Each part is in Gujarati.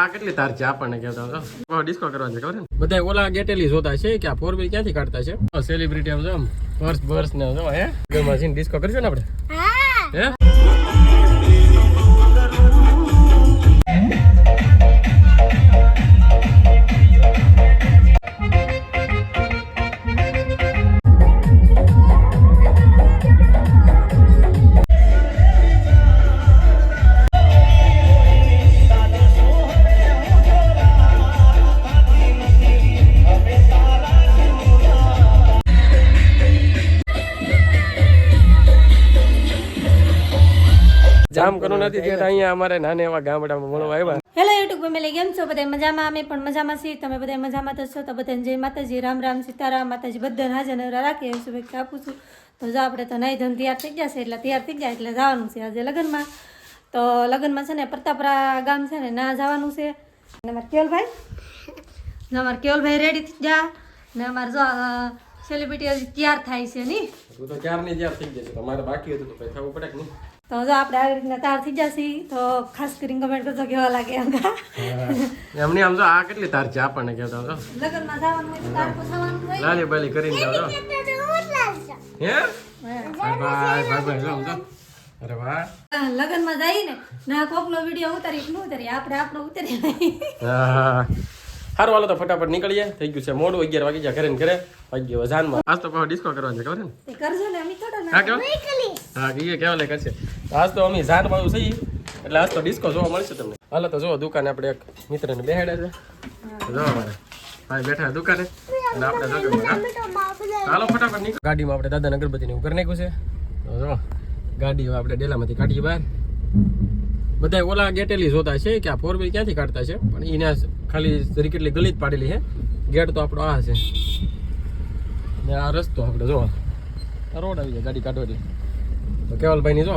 આ કેટલી તાર છે આપણને કહેતા હતો? ડિસ્કો કરવાની છે ખબર ને? બધા ઓલા ગેટેલી જોતા છે કે આ ફોર વ્હીલ ક્યાંથી કાઢતા છે? સેલિબ્રિટી આમ જો પર્સ બર્સ ને જો હે? ઘરમાં જઈને ડિસ્કો કરશું ને આપણે? કરવું નથી ત્યારે અહીંયા અમારે નાના એવા ગામડામાં મળવા આવ્યા. હેલો યુટ્યુબ ફેમિલી કેમ છો? બધા મજામાં? અમે પણ મજામાં છીએ. તમે બધા મજામાં તો છો? તો બધાને જય માતાજી રામ રામ સીતારામ. માતાજી બધાને હાજર નવરા રાખીએ. શુભેચ્છા આપું છું. તો જો આપણે તો નહીં ધન તૈયાર થઈ ગયા છે એટલે તૈયાર થઈ ગયા એટલે જવાનું છે આજે લગ્નમાં. તો લગ્નમાં છે ને પ્રતાપરા ગામ છે ને ના જવાનું છે. અને અમારે કેવલભાઈ? ને અમારે કેવલભાઈ રેડી થઈ ગયા. ને અમારે જો સેલિબ્રિટી હજી તૈયાર થાય છે નહીં તો ક્યારની તૈયાર થઈ જશે તમારે બાકી હતું તો પછી થવું પડે કે નહીં? તો જો આપણે આવી રીતના તાર થઈ જશે તો ખાસ કરીને કમેન્ટ કરજો કેવા લાગે એમની આમ જો આ કેટલી તાર છે આપણને કહેતા તો લગનમાં જવાનું હોય તો તાર પૂછવાનું હોય. લાલી બાલી કરીને જાવ છો હે? બાય બાય બાય ભાઈ જો આમ અરે વાહ. લગનમાં જઈએ ને ના કોકનો વીડિયો ઉતારી કે ન ઉતારી આપણે આપણો ઉતારી. હા સારું હાલો તો ફટાફટ નીકળીએ. થઈ ગયું છે મોડું અગિયાર વાગી જાય ઘરે ને ઘરે. વાગ્યો ગયો જાનમાં. આજ તો પાછો ડિસ્કો કરવાનો છે ખબર ને? કરજો ને અમે થોડા હા કેવા? હા કહીએ કેવા લે કરશે આજ તો અમે જાન વાળું થઈ એટલે આજ તો ડિસ્કો જોવા મળશે તમને. હાલો તો જો દુકાને આપણે એક મિત્રને બેહાડે છે. જો અમારે. ભાઈ બેઠા દુકાને. અને આપણે. હાલો, ફટાફટ નીકળ. ગાડીમાં આપણે દાદા અગરબત્તીને એવું કરી છે. જો ગાડીઓ આપણે ડેલામાંથી કાઢીએ બહાર. બધા ઓલા ગેટેલી જોતા છે કે આ ફોર વ્હીલ ક્યાંથી કાઢતા છે? પણ એને ખાલી જરી કેટલી ગલી જ પાડેલી છે. ગેટ તો આપણો આ છે. ને આ રસ્તો આપણે જો રોડ આવી જાય ગાડી કાઢો એટલે તો કેવલભાઈ ની જો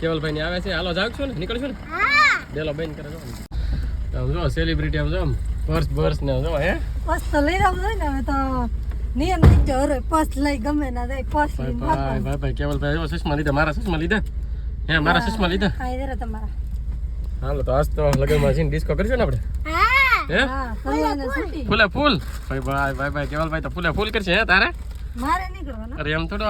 કેવલભાઈ ની આવે છે. હાલો જાગ છો ને? નીકળશો ને? ડેલો બેન કરે જો આમ જો સેલિબ્રિટી આમ જો આમ પર્સ બર્સ ને જો હે? પર્સ તો લઈ રહ્યું હોય ને હવે તો નિયમ થઈ ગયો અરે પર્સ લઈ ગમે ના જાય પર્સ ભાઈ લઈને ભાઈ ભાઈ ભાઈ કેવલભાઈ જો ચશ્મા લીધા મારા સુષ્મા લીધા? હે મારા ચશ્મા લીધા? હા ઇધર તમારા. હાલો તો આજ તો લગનમાં જઈને ડિસ્કો કરશું ને આપણે? હે. હા? ફૂલે ફૂલ ભાઈ ભાઈ ભાઈ ભાઈ કેવલભાઈ તો ફૂલે ફૂલ કરશે હે તારે? મારે નીકળવાનું અરે એમ થોડો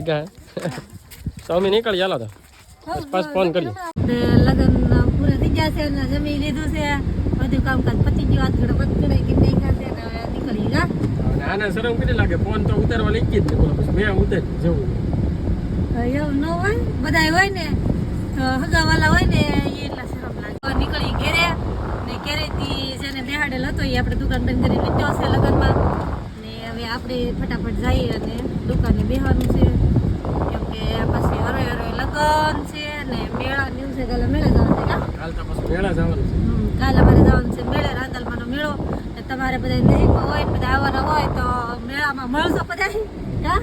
વાગ્યા તો અમે નીકળી ચાલો તો. પાછ ફોન કરીએ લગન પૂરા થઈ ગયા છે ને જમી લીધું છે. બધું કામકાજ પતી ગયું હાથ ઘડે પત ગયો કે નહીં ખાશે ને હવે નીકળી જા આને શરમ કેટલી લાગે? ફોન તો ઉતારવા લઈ ગઈ જ બોલો પછી મેં ઉતાર જવું. એવું ન હોય બધા હોય ને હગાવાલા હોય ને એટલા શરમ લાગે. નીકળી ઘેરે ને ઘેરેથી જેને બેહાડેલ હતો એ આપણે દુકાન બંધ કરી લીધો છે લગ્નમાં. ને હવે આપણે ફટાફટ જઈએ અને દુકાને બેહવાનું છે. કેમ કે પછી હરે હરે લગ્ન છે ને મેળા દિવસે કાલે મેળે જવાનું છે કાલ મેળા જવાનું છે. કાલે અમારે જવાનું છે મેળે રાંદલમાંનો મેળો. તમારે બધા નજીકમાં હોય બધા આવવાના હોય તો મેળામાં મળશો બધા હા.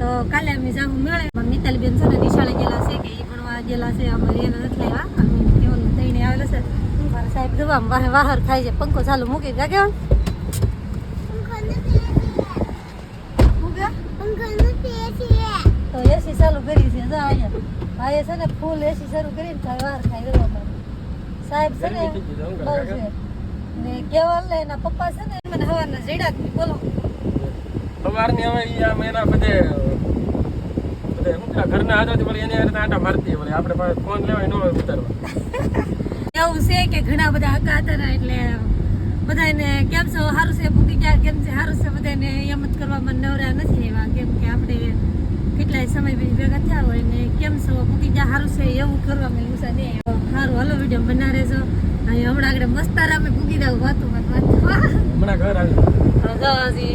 તો કાલે અમે જાવું મેળે. મિતાલીબેન બેન છે ને નિશાળે ગયેલા છે કે એ ભણવા ગયેલા છે અમારે એને નથી લેવા. અમે કેવલ થઈને આવેલા છે. મારા સાહેબ જવા વાહે વાહર થાય છે પંખો ચાલુ મૂકી ગયા કેવલ એસી ચાલુ કરી છે જો અહીંયા. ભાઈએ છે ને ફૂલ એસી શરૂ કરીને થાય વાર થાય સાહેબ છે ને બહુ છે. ને કેવલ ને એના પપ્પા છે ને મને હવારના જેડા જ બોલો. સવારની હવે ઈ આમ એના બધે બધે શું ઘરના હાથોથી વળી એની હારે મારતી વળી. આપણે પાસે ફોન લેવાય ન હોય ઉતારવા. એવું છે કે ઘણા બધા હકા હતા ને એટલે બધાને કેમ છો સારું છે પૂકી ગયા કેમ છે સારું છે બધાને એમ જ કરવામાં નવરા નથી એવા કેમ કે આપણે કેટલાય સમય પછી ભેગા થયા હોય ને કેમ છો? પૂકી ગયા સારું છે એવું કરવા મેં છે ને. સારું હાલો વીડિયો બના રહેજો. અહીં હમણાં આગળ મસ્તારામે પૂકી દઉં વાતું હમણાં ઘર આવી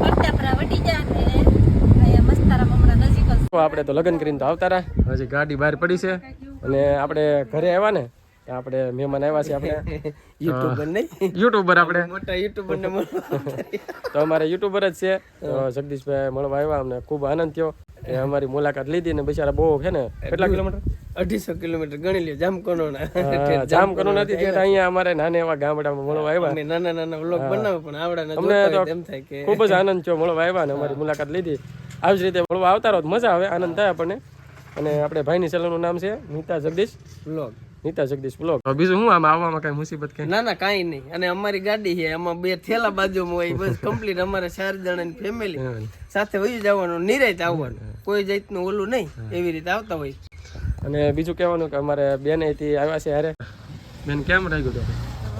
વટ્ટાપરા વટી જાય ને. અહીંયા મસ્તારામાં હમણાં નજીક આપણે તો લગ્ન કરીને તો આવતા રહ્યા. હજી ગાડી બહાર પડી છે. અને આપણે ઘરે આવ્યા ને આપણે મહેમાન આવ્યા છે આપણે. યુટ્યુબર નહીં? યુટ્યુબર આપણે. મોટા યુટ્યુબર ને તો અમારે યુટ્યુબર જ છે. જગદીશભાઈ મળવા આવ્યા અમને ખૂબ આનંદ થયો. એ અમારી મુલાકાત લીધી ને બિચારા બહુ છે ને કેટલા કિલોમીટર અઢીસો કિલોમીટર ગણી લ્યો જામકોનો ના હા, જામ નથી તે અહીંયા અમારે નાના એવા ગામડામાં મળવા આવ્યા. નાના નાના વ્લોગ બનાવે પણ આવડા અમને તો એમ થાય કે ખૂબ જ આનંદ થયો મળવા આવ્યા ને અમારી મુલાકાત લીધી. આવી જ રીતે મળવા આવતા રહો મજા આવે આનંદ થાય આપણને. અને આપણે ભાઈની નું નામ છે નીતા જગદીશ. વ્લોગ. નીતા જગદીશ બ્લોક બીજું હું આમાં આવવામાં કઈ મુસીબત કઈ ના ના કઈ નહીં. અને અમારી ગાડી છે એમાં બે થેલા બાજુમાં હોય બસ કમ્પ્લીટ અમારે ચાર જણાની ફેમિલી સાથે વહી જવાનું નિરાય આવવાનું. કોઈ જાતનું ઓલું નહીં એવી રીતે આવતા હોય. અને બીજું કહેવાનું કે અમારે બેન અહીંથી આવ્યા છે હારે. બેન કેમ રહી ગયું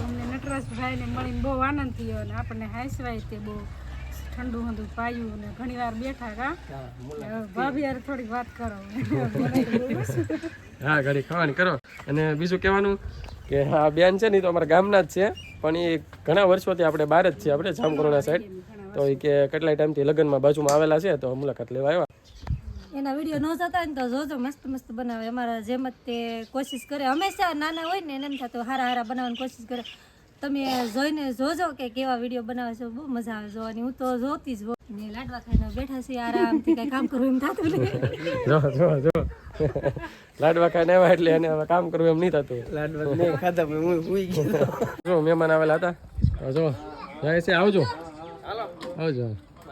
અમને નટરાજભાઈને મળીને બહુ આનંદ થયો અને આપણને હાંસવાય તે બહુ ઠંડુ ઠંડુ પાયું ને ઘણી વાર બેઠા કા. ભાભી થોડીક વાત કરો. હા ઘડી ખાવાની. કરો. અને બીજું કહેવાનું કે હા બેન છે ને તો અમારા ગામના જ છે પણ એ ઘણા વર્ષોથી આપણે બહાર જ છીએ આપણે જામકરોના સાઈડ તો એ કે કેટલાય ટાઈમથી લગ્નમાં બાજુમાં આવેલા છે તો મુલાકાત લેવા આવ્યા. એના વીડિયો ન જોતા ને તો જોજો મસ્ત મસ્ત બનાવે. અમારા જેમ જ તે કોશિશ કરે. હંમેશા નાના હોય ને એને એમ થતું હારા હારા બનાવવાની કોશિશ કરે. તમે જોઈને જોજો કે કેવા વીડિયો બનાવે છે બહુ મજા આવે જોવાની. હું તો જોતી જ. ને લાડવા ખાઈને બેઠા છીએ આરામથી કઈ કામ કરવું એમ થતું નહીં. જો જો જો. લાડવા ખાઈને આવ્યા એટલે એને હવે કામ કરવું એમ નહીં થતું. લાડવા નહીં ખાધા હું સુઈ ગયો. જો મહેમાન આવેલા હતા. જો. જાય છે આવજો. આવજો.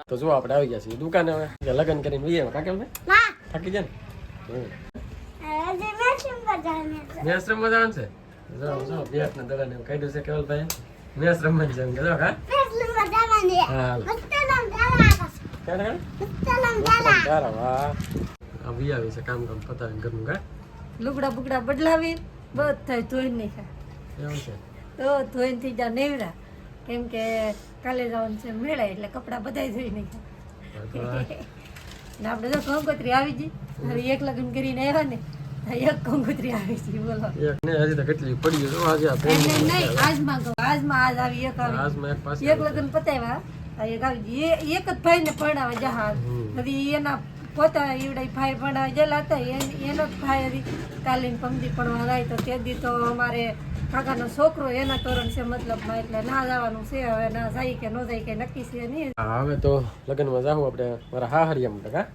તો જો આપણે આવી ગયા છીએ દુકાને હવે. લગ્ન કરીને વીએ કાકે ને. થાકી જાય ને? મેસ રમવા જવાનું છે. જો જો બેટ ને દડા ને કાઢ્યું છે કેવલભાઈ. મેસ રમવા છે. એમ કે જો હા? વાહ. આવી છે કામ કામ પતાવીને ઘરનું કા? લુગડા બુગડા બદલાવી બધા ધોઈ નહીં ખા એવું છે. તો ધોઈને થઈ જા નેવરા. કેમ કે કાલે જવાનું છે મેળા એટલે કપડાં બધા ધોઈ નહીં ને આપણે જો કંકોત્રી આવી જઈ હવે એક લગ્ન કરીને આવ્યા ને એક કંકોત્રી આવી ગઈ બોલો. એક ને હજી તો કેટલી પડી જો આજે આ પેન એમ એમ નહીં આજમાં કહું આજમાં આજ આવી એક આવી. આજમાં એક પાસે એક લગ્ન પતાવ્યા એક આવી એક જ ભાઈને પરણાવા જહાજ પછી એના પોતા ઈવડે ભાઈ ભણાવા ગયેલા હતા એનો જ ભાઈ કાલીન પંક્તિ ભણવા જાય તો તે દી તો અમારે કાકાનો છોકરો એના તોરણ છે મતલબમાં એટલે ના જવાનું છે હવે ના જાય કે ન જાય કે નક્કી છે નહીં. હવે તો લગ્નમાં જાવું આપણે મારા હાહરિયા માટે કા?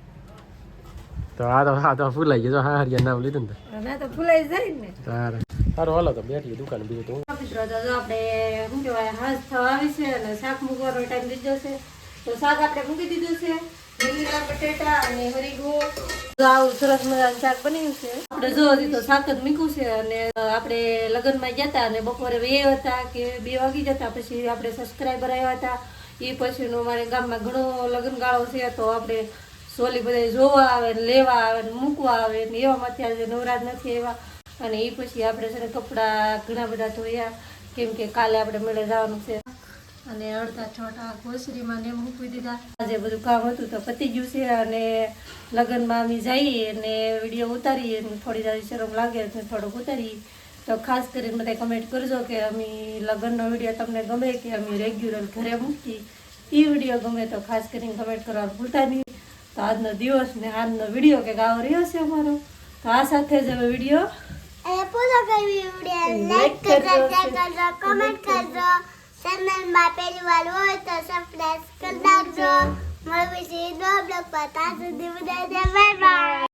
તો આ તો હા તો ફૂલાઈ ગયો હા હારિયા નામ લીધું ને. ના તો ફૂલાઈ જાય ને. તારે સારું હાલો તો બેઠી દુકાન બીજું તો. મિત્રો તો આપણે શું કહેવાય હાથ થવા આવી છે અને શાક મૂકવાનો ટાઈમ દીધો છે. તો શાક આપણે મૂકી દીધું છે. રીંગણા બટેટા અને હરીગું. આવું સરસ મજાનું છે. તો શાક પછી આપણે અમારે ગામમાં ઘણો લગ્ન ગાળો છે તો આપણે સોલી બધા જોવા આવે લેવા આવે મૂકવા આવે ને એવામાં અત્યારે નવરાજ નથી એવા અને એ પછી આપણે છે ને કપડાં ઘણા બધા ધોયા. કેમ કે કાલે આપણે મેળે જવાનું છે. અને અડધા છોટા ઘોસરીમાં ને મૂકી દીધા. આજે બધું કામ હતું તો પતી ગયું છે અને લગ્નમાં અમે જઈએ અને વીડિયો ઉતારીએ થોડી દાડી શરમ લાગે તો થોડોક ઉતારીએ. તો ખાસ કરીને બધા કમેન્ટ કરજો કે અમે લગ્નનો વીડિયો તમને ગમે કે અમે રેગ્યુલર ઘરે મૂકી એ વીડિયો ગમે તો ખાસ કરીને કમેન્ટ કરવા ભૂલતા નહીં. તો આજનો દિવસ ને આજનો વીડિયો કે ગાવ રહ્યો છે અમારો. તો આ સાથે જ હવે વીડિયો લાઈક કરજો કમેન્ટ કરજો. ચેનલમાં પહેલી વાર હોય તો સબસ્ક્રાઇબ કરી નાખજો. મળવી છે બ્લોગ પર. ત્યાં સુધી બધા બાય બાય